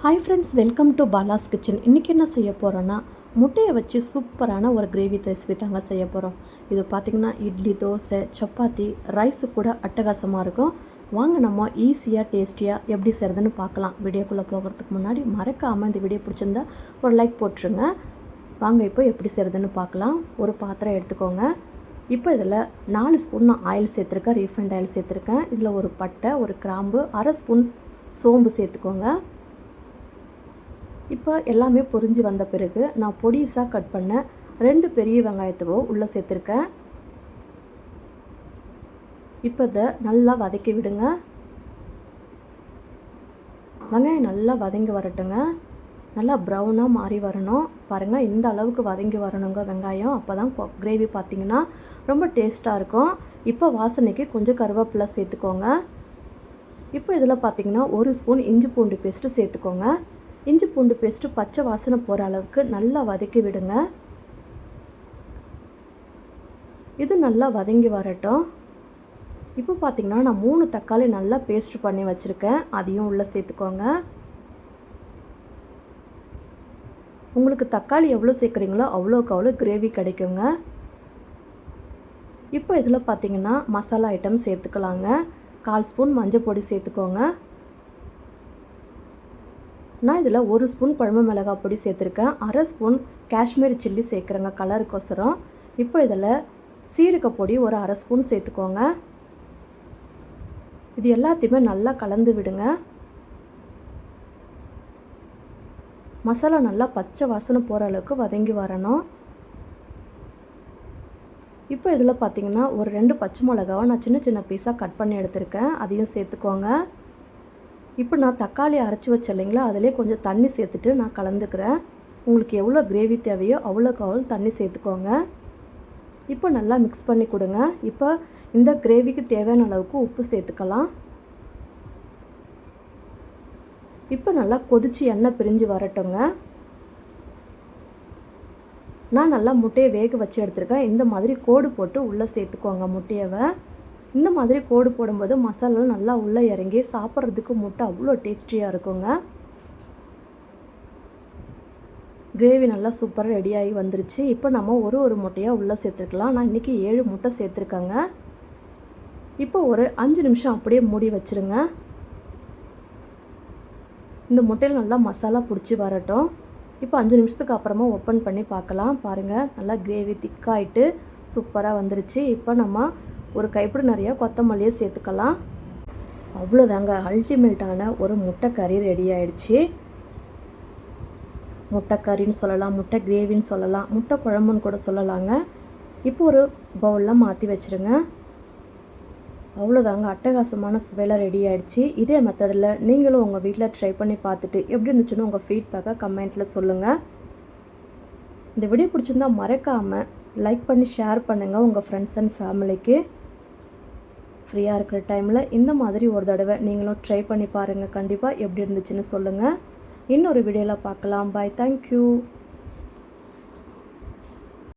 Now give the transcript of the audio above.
Hi friends welcome to Bala's kitchen இன்றைக்கி என்ன செய்ய போகிறோன்னா முட்டையை வச்சு சூப்பரான ஒரு கிரேவி ரெசிபி தாங்க செய்ய போகிறோம் இது பார்த்திங்கன்னா இட்லி தோசை சப்பாத்தி ரைஸு கூட அட்டகாசமாக இருக்கும். வாங்க நம்ம ஈஸியாக டேஸ்டியாக எப்படி செய்கிறதுன்னு பார்க்கலாம் வீடியோக்குள்ளே போகிறதுக்கு முன்னாடி மறக்காமல் இந்த வீடியோ பிடிச்சிருந்தா ஒரு லைக் போட்டுருங்க. வாங்க இப்போ எப்படி செய்கிறதுன்னு பார்க்கலாம் ஒரு பாத்திரம் எடுத்துக்கோங்க. இப்போ இதில் நாலு ஸ்பூன் நான் ஆயில் சேர்த்துருக்கேன் ரீஃபைண்ட் ஆயில் சேர்த்துருக்கேன். இதில் ஒரு பட்டை ஒரு கிராம்பு அரை ஸ்பூன் சோம்பு சேர்த்துக்கோங்க. இப்போ எல்லாமே பொரிஞ்சு வந்த பிறகு நான் பொடிசாக கட் பண்ண ரெண்டு பெரிய வெங்காயத்தவோ உள்ளே சேர்த்துருக்கேன். இப்போ இதை நல்லா வதக்கி விடுங்க. வெங்காயம் நல்லா வதங்கி வரட்டுங்க. நல்லா ப்ரௌனாக மாறி வரணும். பாருங்கள் இந்த அளவுக்கு வதங்கி வரணுங்க வெங்காயம். அப்போ தான் கிரேவி பார்த்திங்கன்னா ரொம்ப டேஸ்ட்டாக இருக்கும். இப்போ வாசனைக்கு கொஞ்சம் கருவேப்பிலை சேர்த்துக்கோங்க. இப்போ இதில் பார்த்திங்கன்னா ஒரு ஸ்பூன் இஞ்சி பூண்டு பேஸ்ட்டு சேர்த்துக்கோங்க. இஞ்சி பூண்டு பேஸ்ட்டு பச்சை வாசனை போகிற அளவுக்கு நல்லா வதக்கி விடுங்க. இது நல்லா வதங்கி வரட்டும். இப்போ பார்த்திங்கன்னா நான் மூணு தக்காளி நல்லா பேஸ்ட் பண்ணி வச்சுருக்கேன். அதையும் உள்ளே சேர்த்துக்கோங்க. உங்களுக்கு தக்காளி எவ்வளோ சேர்க்குறீங்களோ அவ்வளோக்கு அவ்வளோ கிரேவி கிடைக்குங்க. இப்போ இதில் பார்த்திங்கன்னா மசாலா ஐட்டம் சேர்த்துக்கலாங்க. கால் ஸ்பூன் மஞ்சள் பொடி சேர்த்துக்கோங்க. நான் இதில் ஒரு ஸ்பூன் குழம்பு மிளகாய் பொடி சேர்த்துருக்கேன். அரை ஸ்பூன் காஷ்மீரி சில்லி சேர்க்குறேங்க கலருக்கோசரம். இப்போ இதில் சீரக பொடி ஒரு அரை ஸ்பூன் சேர்த்துக்கோங்க. இது எல்லாத்தையுமே நல்லா கலந்து விடுங்க. மசாலா நல்லா பச்சை வாசனை போகிற அளவுக்கு வதங்கி வரணும். இப்போ இதில் பார்த்தீங்கன்னா ஒரு ரெண்டு பச்சை மிளகாவை நான் சின்ன சின்ன பீஸாக கட் பண்ணி எடுத்திருக்கேன். அதையும் சேர்த்துக்கோங்க. இப்போ நான் தக்காளி அரைச்சி வச்ச இல்லைங்களா? அதிலே கொஞ்சம் தண்ணி சேர்த்துட்டு நான் கலந்துக்கிறேன். உங்களுக்கு எவ்வளோ கிரேவி தேவையோ அவ்வளோக்கு அவ்வளோ தண்ணி சேர்த்துக்கோங்க. இப்போ நல்லா மிக்ஸ் பண்ணி கொடுங்க. இப்போ இந்த கிரேவிக்கு தேவையான அளவுக்கு உப்பு சேர்த்துக்கலாம். இப்போ நல்லா கொதிச்சு எண்ணெய் பிரிஞ்சு வரட்டுங்க. நான் நல்லா முட்டையை வேக வச்சு எடுத்துருக்கேன். இந்த மாதிரி கோடு போட்டு உள்ளே சேர்த்துக்கோங்க முட்டையவை. இந்த மாதிரி கோடு போடும்போது மசாலாலாம் நல்லா உள்ளே இறங்கி சாப்பிட்றதுக்கு முட்டை அவ்வளோ டேஸ்டியாக இருக்குங்க. கிரேவி நல்லா சூப்பராக ரெடியாகி வந்துருச்சு. இப்போ நம்ம ஒரு ஒரு முட்டையாக உள்ளே சேர்த்துருக்கலாம். நான் இன்றைக்கி ஏழு முட்டை சேர்த்துருக்கேங்க. இப்போ ஒரு அஞ்சு நிமிஷம் அப்படியே மூடி வச்சுருங்க. இந்த முட்டையில் நல்லா மசாலா பிடிச்சி வரட்டும். இப்போ அஞ்சு நிமிஷத்துக்கு அப்புறமா ஓப்பன் பண்ணி பார்க்கலாம். பாருங்கள் நல்லா கிரேவி திக்காயிட்டு சூப்பராக வந்துருச்சு. இப்போ நம்ம ஒரு கைப்பிடி நிறையா கொத்தமல்லியை சேர்த்துக்கலாம். அவ்வளோதாங்க. அல்டிமேட்டான ஒரு முட்டை கறி ரெடி ஆயிடுச்சு. முட்டை கறின்னு சொல்லலாம் முட்டை கிரேவின்னு சொல்லலாம் முட்டை குழம்புன்னு கூட சொல்லலாங்க. இப்போ ஒரு பவுலில் மாற்றி வச்சுருங்க. அவ்வளோதாங்க. அட்டகாசமான சுவையில் ரெடி ஆகிடுச்சு இதே மெத்தடில் நீங்களும் உங்கள் வீட்டில் ட்ரை பண்ணி பார்த்துட்டு எப்படி இருந்துச்சுன்னு உங்கள் ஃபீட்பேக்கை கமெண்ட்டில் சொல்லுங்கள் இந்த வீடியோ பிடிச்சிருந்தா மறக்காமல் லைக் பண்ணி ஷேர் பண்ணுங்கள் உங்கள் ஃப்ரெண்ட்ஸ் அண்ட் ஃபேமிலிக்கு ஃப்ரீயாக இருக்கிற டைமில் இந்த மாதிரி ஒரு தடவை நீங்களும் ட்ரை பண்ணி பாருங்கள் கண்டிப்பாக எப்படி இருந்துச்சுன்னு சொல்லுங்கள் இன்னொரு வீடியோவில் பார்க்கலாம். Bye thank you